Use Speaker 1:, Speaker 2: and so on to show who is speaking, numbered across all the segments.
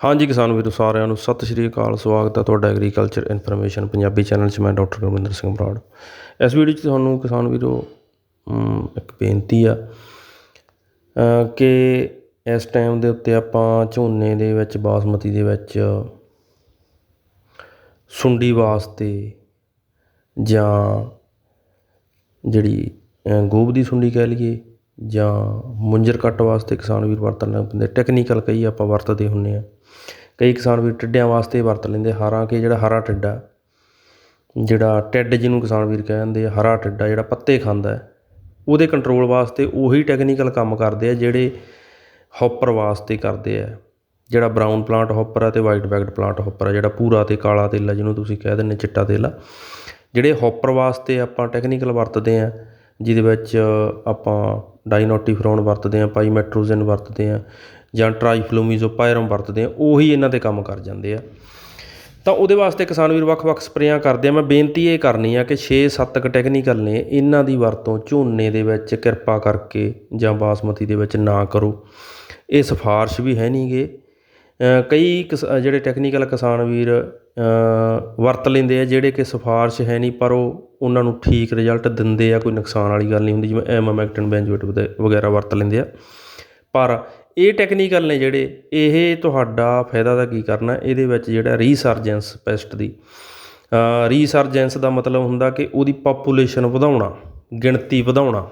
Speaker 1: ਹਾਂਜੀ ਕਿਸਾਨ ਵੀਰੋ ਸਾਰਿਆਂ ਨੂੰ ਸਤਿ ਸ਼੍ਰੀ ਅਕਾਲ ਸਵਾਗਤ ਹੈ ਤੁਹਾਡਾ ਐਗਰੀਕਲਚਰ ਇਨਫੋਰਮੇਸ਼ਨ ਪੰਜਾਬੀ ਚੈਨਲ 'ਚ ਮੈਂ ਡਾਕਟਰ ਗੁਰਵਿੰਦਰ ਸਿੰਘ ਬਰਾੜ। ਇਸ ਵੀਡੀਓ 'ਚ ਤੁਹਾਨੂੰ ਕਿਸਾਨ ਵੀਰੋ ਇੱਕ ਬੇਨਤੀ ਆ ਕਿ ਇਸ ਟਾਈਮ ਦੇ ਉੱਤੇ ਆਪਾਂ ਝੋਨੇ ਦੇ ਵਿੱਚ ਬਾਸਮਤੀ ਦੇ ਵਿੱਚ ਸੁੰਡੀ ਵਾਸਤੇ ਜਾਂ ਜਿਹੜੀ ਅ, ਗੋਭ ਦੀ ਸੁੰਡੀ ਕਹਿ ਲਈਏ ਜਾਂ ਮੁੰਜਰ ਕੱਟ ਵਾਸਤੇ ਕਿਸਾਨ ਵੀਰ ਵਰਤਣ ਲੱਗ ਪੈਂਦੇ। ਟੈਕਨੀਕਲ ਕਈ ਆਪਾਂ ਵਰਤਦੇ ਹੁੰਦੇ ਆ। ਕਈ ਕਿਸਾਨ ਵੀਰ ਟਿੱਡਿਆਂ ਵਾਸਤੇ ਵਰਤ ਲੈਂਦੇ ਹਾਲਾਂਕਿ ਜਿਹੜਾ ਹਰਾ ਟਿੱਡਾ, ਜਿਹੜਾ ਟਿੱਡ ਜਿਹਨੂੰ ਕਿਸਾਨ ਵੀਰ ਕਹਿੰਦੇ ਆ, ਹਰਾ ਟਿੱਡਾ ਜਿਹੜਾ ਪੱਤੇ ਖਾਂਦਾ ਉਹਦੇ ਕੰਟਰੋਲ ਵਾਸਤੇ ਉਹੀ ਟੈਕਨੀਕਲ ਕੰਮ ਕਰਦੇ ਆ ਜਿਹੜੇ ਹੌਪਰ ਵਾਸਤੇ ਕਰਦੇ ਆ। ਜਿਹੜਾ ਬਰਾਊਨ ਪਲਾਂਟ ਹੌਪਰ ਆ ਤੇ ਵਾਈਟ ਬੈਕਡ ਪਲਾਂਟ ਹੌਪਰ ਆ, ਜਿਹੜਾ ਪੂਰਾ ਤੇ ਕਾਲਾ ਤੇਲਾ ਜਿਹਨੂੰ ਤੁਸੀਂ ਕਹਿ ਦਿੰਦੇ ਚਿੱਟਾ ਤੇਲਾ ਜਿਹੜੇ ਹੌਪਰ ਵਾਸਤੇ ਆਪਾਂ ਟੈਕਨੀਕਲ ਵਰਤਦੇ ਆ ਜਿਹਦੇ ਵਿੱਚ ਆਪਾਂ ਡਾਈਨੋਟੀਫਰੋਨ ਵਰਤਦੇ ਹਾਂ ਪਾਈਮੈਟਰੋਜ਼ਨ ਵਰਤਦੇ ਹਾਂ ਜਾਂ ਟ੍ਰਾਈਫਲੋਮੀਜ਼ੋਪਾਇਰਮ ਵਰਤਦੇ ਹਾਂ ਉਹੀ ਇਹਨਾਂ ਤੇ ਕੰਮ ਕਰ ਜਾਂਦੇ ਆ। ਤਾਂ ਉਹਦੇ ਵਾਸਤੇ ਕਿਸਾਨ ਵੀਰ ਵੱਖ-ਵੱਖ ਸਪਰੇਆਂ ਕਰਦੇ ਆ। ਮੈਂ ਬੇਨਤੀ ਇਹ ਕਰਨੀ ਆ ਕਿ 6-7 ਕ ਟੈਕਨੀਕਲ ਨੇ ਇਹਨਾਂ ਦੀ ਵਰਤੋਂ ਝੋਨੇ ਦੇ ਵਿੱਚ ਕਿਰਪਾ ਕਰਕੇ ਜਾਂ ਬਾਸਮਤੀ ਦੇ ਵਿੱਚ ਨਾ ਕਰੋ। ਇਹ ਸਿਫਾਰਿਸ਼ ਵੀ ਹੈ ਨਹੀਂਗੇ ਅ, ਕਈ ਕਿਸ- ਜਿਹੜੇ ਟੈਕਨੀਕਲ ਕਿਸਾਨ ਵੀਰ ਵਰਤ ਲੈਂਦੇ ਆ, ਜਿਹੜੇ ਕਿ ਸਿਫਾਰਿਸ਼ ਹੈ ਨਹੀਂ, ਪਰ ਉਹ ਉਹਨਾਂ ਨੂੰ ਠੀਕ ਰਿਜ਼ਲਟ ਦਿੰਦੇ ਆ, ਕੋਈ ਨੁਕਸਾਨ ਵਾਲੀ ਗੱਲ ਨਹੀਂ ਹੁੰਦੀ, ਜਿਵੇਂ ਐਮਾਮੈਕਟਨ ਬੈਂਜੋਏਟ ਵਗੈਰਾ ਵਰਤ ਲੈਂਦੇ ਆ। ਪਰ ਇਹ ਟੈਕਨੀਕਲ ਨੇ ਜਿਹੜੇ, ਇਹ ਤੁਹਾਡਾ ਫਾਇਦਾ ਦਾ ਕੀ ਕਰਨਾ, ਇਹਦੇ ਵਿੱਚ ਜਿਹੜਾ ਰੀਸਰਜੈਂਸ ਪੈਸਟ ਦੀ। ਰੀਸਰਜੈਂਸ ਦਾ ਮਤਲਬ ਹੁੰਦਾ ਕਿ ਉਹਦੀ ਪਾਪੂਲੇਸ਼ਨ ਵਧਾਉਣਾ, ਗਿਣਤੀ ਵਧਾਉਣਾ।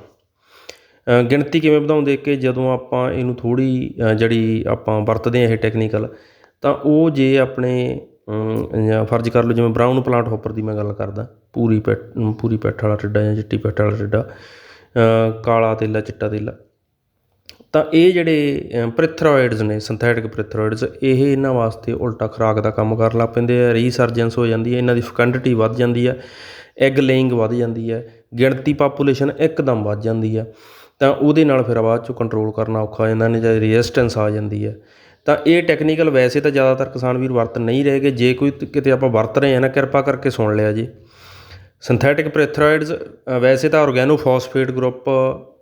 Speaker 1: ਗਿਣਤੀ ਕਿਵੇਂ ਵਧਾਉਂਦੇ ਕਿ ਜਦੋਂ ਆਪਾਂ ਇਹਨੂੰ ਥੋੜ੍ਹੀ ਜਿਹੜੀ ਆਪਾਂ ਵਰਤਦੇ ਹਾਂ ਇਹ ਟੈਕਨੀਕਲ ਤਾਂ ਉਹ ਜੇ ਆਪਣੇ ਜਾਂ ਫਰਜ਼ ਕਰ ਲਓ ਜਿਵੇਂ ਬਰਾਊਨ ਪਲਾਂਟ ਹੋਪਰ ਦੀ ਮੈਂ ਗੱਲ ਕਰਦਾ, ਪੂਰੀ ਪੈਟ ਪੂਰੀ ਪੈਠ ਵਾਲਾ ਟਿੱਡਾ ਜਾਂ ਚਿੱਟੀ ਪੈਠ ਵਾਲਾ ਟਿੱਡਾ ਕਾਲਾ ਤੇਲਾ ਚਿੱਟਾ ਤੇਲਾ ਤਾਂ ਇਹ ਜਿਹੜੇ ਪ੍ਰਿਥਰੋਇਡਸ ਨੇ ਸਿੰਥੈਟਿਕ ਪ੍ਰਿਥਰੋਇਡਸ ਇਹ ਇਹਨਾਂ ਵਾਸਤੇ ਉਲਟਾ ਖੁਰਾਕ ਦਾ ਕੰਮ ਕਰਨ ਲੱਗ ਪੈਂਦੇ ਆ ਰੀਸਰਜੈਂਸ ਹੋ ਜਾਂਦੀ ਹੈ, ਇਹਨਾਂ ਦੀ ਫਕੰਡਿਟੀ ਵੱਧ ਜਾਂਦੀ ਹੈ ਐਗ ਲੇਇੰਗ ਵੱਧ ਜਾਂਦੀ ਹੈ, ਗਿਣਤੀ ਪਾਪੂਲੇਸ਼ਨ ਇੱਕਦਮ ਵੱਧ ਜਾਂਦੀ ਹੈ ਤਾਂ ਉਹਦੇ ਨਾਲ ਫਿਰ ਬਾਅਦ ਚੋਂ ਕੰਟਰੋਲ ਕਰਨਾ ਔਖਾ ਹੋ ਜਾਂਦਾ ਨੇ ਜਾਂ ਰੈਜ਼ਿਸਟੈਂਸ ਆ ਜਾਂਦੀ ਹੈ। ਤਾਂ ਇਹ ਟੈਕਨੀਕਲ ਵੈਸੇ ਤਾਂ ਜ਼ਿਆਦਾਤਰ ਕਿਸਾਨ ਵੀਰ ਵਰਤ ਨਹੀਂ ਰਹੇ ਗਏ ਜੇ ਕੋਈ ਕਿਤੇ ਆਪਾਂ ਵਰਤ ਰਹੇ ਹਾਂ ਨਾ, ਕਿਰਪਾ ਕਰਕੇ ਸੁਣ ਲਿਆ ਜੀ। ਸਿੰਥੈਟਿਕ ਪ੍ਰੈਥਰੋਇਡਸ ਵੈਸੇ ਤਾਂ ਆਰਗੈਨੋਫਾਸਫੇਟ ਗਰੁੱਪ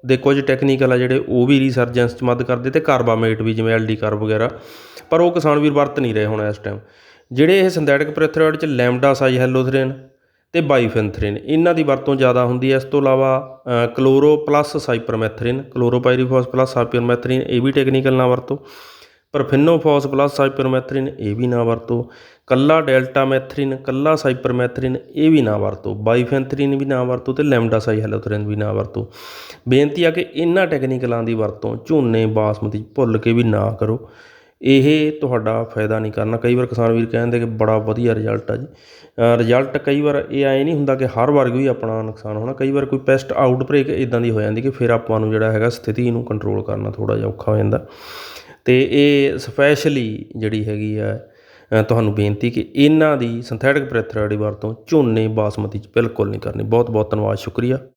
Speaker 1: ਦੇ ਕੁਝ ਟੈਕਨੀਕਲ ਆ ਜਿਹੜੇ, ਉਹ ਵੀ ਰੀਸਰਜੈਂਸ 'ਚ ਮਦਦ ਕਰਦੇ ਤੇ ਕਾਰਬਾਮੇਟ ਵੀ ਜਿਵੇਂ ਐਲਡੀ ਕਾਰਬ ਵਗੈਰਾ, ਪਰ ਉਹ ਕਿਸਾਨ ਵੀਰ ਵਰਤ ਨਹੀਂ ਰਹੇ ਹੁਣ ਇਸ ਟਾਈਮ ਜਿਹੜੇ ਇਹ ਸਿੰਥੈਟਿਕ ਪ੍ਰੈਥਰੋਇਡ 'ਚ ਲੈਮਡਾ ਸਾਈ ਹੈਲੋਥਰੀਨ ਅਤੇ ਬਾਈਫੈਂਥਰੀਨ। ਇਹਨਾਂ ਦੀ ਵਰਤੋਂ ਜ਼ਿਆਦਾ ਹੁੰਦੀ ਹੈ। ਇਸ ਤੋਂ ਇਲਾਵਾ chloro plus cypermethrin chlorpyrifos plus cypermethrin, ਇਹ ਵੀ ਟੈਕਨੀਕਲ ਨਾ ਵਰਤੋ। ਪਰਫਿਨੋਫੋਸ ਪਲੱਸ ਸਾਈਪਰਮੈਥਰੀਨ, ਇਹ ਵੀ ਨਾ ਵਰਤੋ। ਕੱਲਾ ਡੈਲਟਾ ਮੈਥਰੀਨ ਕੱਲਾ ਸਾਈਪਰਮੈਥਰੀਨ, ਇਹ ਵੀ ਨਾ ਵਰਤੋ। ਬਾਈਫੈਂਥਰੀਨ ਵੀ ਨਾ ਵਰਤੋ ਤੇ ਲੈਮਡਾ ਸਾਈ ਵੀ ਨਾ ਵਰਤੋ। ਬੇਨਤੀ ਆ ਕਿ ਇਹਨਾਂ ਟੈਕਨੀਕਲਾਂ ਦੀ ਵਰਤੋਂ ਝੋਨੇ, ਬਾਸਮਤੀ ਭੁੱਲ ਕੇ ਵੀ ਨਾ ਕਰੋ। ਇਹ ਤੁਹਾਡਾ ਫਾਇਦਾ ਨਹੀਂ ਕਰਨਾ। ਕਈ ਵਾਰ ਕਿਸਾਨ ਵੀਰ ਕਹਿੰਦੇ ਕਿ ਬੜਾ ਵਧੀਆ ਰਿਜ਼ਲਟ ਆ ਜੀ। ਰਿਜ਼ਲਟ ਕਈ ਵਾਰ ਇਹ ਐਂ ਨਹੀਂ ਹੁੰਦਾ ਕਿ ਹਰ ਵਾਰ ਵੀ ਆਪਣਾ ਨੁਕਸਾਨ ਹੋਣਾ। ਕਈ ਵਾਰ ਕੋਈ ਪੈਸਟ ਆਊਟਬ੍ਰੇਕ ਇਦਾਂ ਦੀ ਹੋ ਜਾਂਦੀ ਕਿ ਫਿਰ ਆਪਾਂ ਨੂੰ ਜਿਹੜਾ ਹੈਗਾ ਸਥਿਤੀ ਨੂੰ ਕੰਟਰੋਲ ਕਰਨਾ ਥੋੜਾ ਜਿਹਾ ਔਖਾ ਹੋ ਜਾਂਦਾ। ਤੇ ਇਹ ਸਪੈਸ਼ਲੀ ਜਿਹੜੀ ਹੈਗੀ ਆ ਤੁਹਾਨੂੰ ਬੇਨਤੀ ਕਿ ਇਹਨਾਂ ਦੀ ਸਿੰਥੈਟਿਕ ਪ੍ਰੈਥਰੋਇਡ ਦੀ ਵਰਤੋਂ ਝੋਨੇ ਬਾਸਮਤੀ ਚ ਬਿਲਕੁਲ ਨਹੀਂ ਕਰਨੀ। ਬਹੁਤ ਬਹੁਤ ਧੰਨਵਾਦ, ਸ਼ੁਕਰੀਆ।